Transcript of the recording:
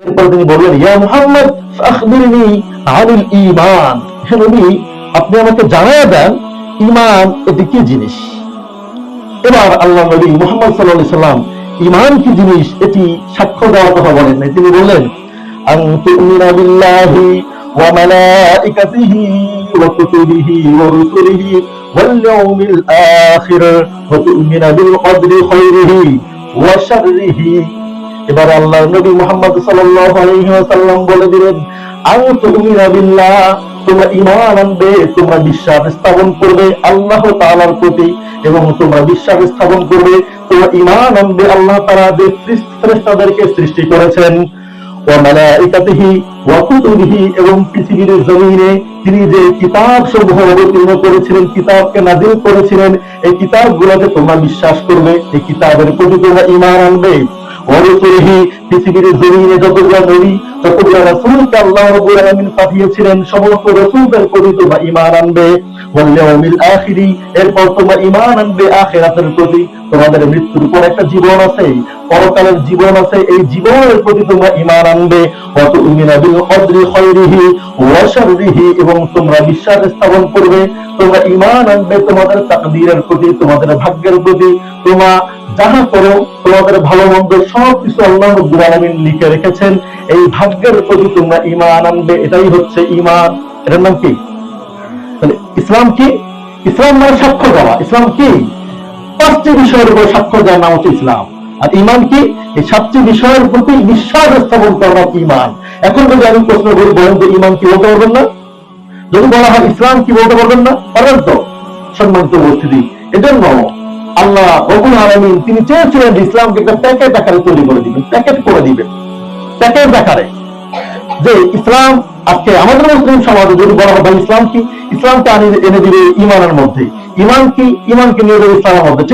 এরপর তিনি বললেন, ইয়া মুহাম্মদ আখবিরনি আনিল ঈমান হে নবী, আপনি আমাকে জানায় দেন, ঈমান এটি কি জিনিস এবার আল্লাহ নবী মুহাম্মদ সাল্লাল্লাহু আলাইহি সাল্লাম, ঈমান কি জিনিস এটি সাক্ষ্য দেওয়ার কথা বলেন নাই। তিনি বললেন, আন তুমিনা বিল্লাহি ওয়া মালাইকাতিহি ওয়া কুতুবিহি ওয়া রুসুলিহি ওয়াল ইয়াউমিল আখির ওয়া তুমিনা বিল কদরি খাইরিহি ওয়া শাররিহি এবার আল্লাহ নবী মুহাম্মদ ওয়াসাল্লাম বলে দিলেন আন তুমিনা বিল্লাহ তোমরা ঈমান আনবে, তোমরা বিশ্বাস স্থাপন করবে আল্লাহ তাআলার প্রতি এবং তোমরা বিশ্বাস স্থাপন করবে, তোমরা ঈমান আনবে আল্লাহ তাআলা যে ফেরেশতাদেরকে সৃষ্টি করেছেন। ওয়া মালাইকাতিহি ওয়া এবং পৃথিবীর জমিনে তিনি যে কিতাব সমূহ অবতীর্ণ করেছিলেন, কিতাবকে নাজিল করেছিলেন, এই কিতাবগুলোকে তোমরা বিশ্বাস করবে, এই কিতাবের প্রতি তোমরা ঈমান আনবে। তোমাদের মৃত্যুর পর একটা জীবন আছে, পরকালের জীবন আছে, এই জীবনের প্রতি তোমরা ঈমান আনবে। ওয়া তুমিনা বিল কদরি খায়রিহি ওয়া এবং তোমরা বিশ্বাস স্থাপন করবে। তোমরা ইমান আনবে তোমাদের তাকদীরের প্রতি, তোমাদের ভাগ্যের প্রতি। তোমরা যাহা করো তোমাদের ভালো মন্দ সব কিছু আল্লাহ রাব্বুল আলামিন লিখে রেখেছেন। এই ভাগ্যের প্রতি তোমরা ঈমান আনবে, এটাই হচ্ছে ঈমান। এটার নাম কি? তাহলে ইসলাম কি? ইসলাম মানে সাক্ষ্য দেওয়া ইসলাম কি? পাঁচটি বিষয়ের উপর সাক্ষ্য দেওয়ার নাম হচ্ছে ইসলাম। আর ইমান কি? এই সাতটি বিষয়ের প্রতি বিশ্বাস স্থাপন করা ইমান এখন যদি আমি প্রশ্ন করি, বলেন যে ইমান কি বলতে পারবেন না? যদি বলা হয় ইসলাম কি বলতে পারবেন না? পারবেন তো? সম্মানিত উপস্থিতি। এজন্য আল্লাহ আলমিন তিনি চেয়েছিলেন ইসলামকে একটা প্যাকেট আকারে তৈরি করে দিবেন, প্যাকেট করে দিবেন। প্যাকেট আকারে। যে ইসলাম আজকে আমাদের মুসলিম সমাজে যদি বলা হয় ইসলাম কি? ইসলামকে এনে দিবে ইমানের মধ্যে। ইমান কি? ইমানকে নিয়ে যাবে ইসলামের মধ্যে।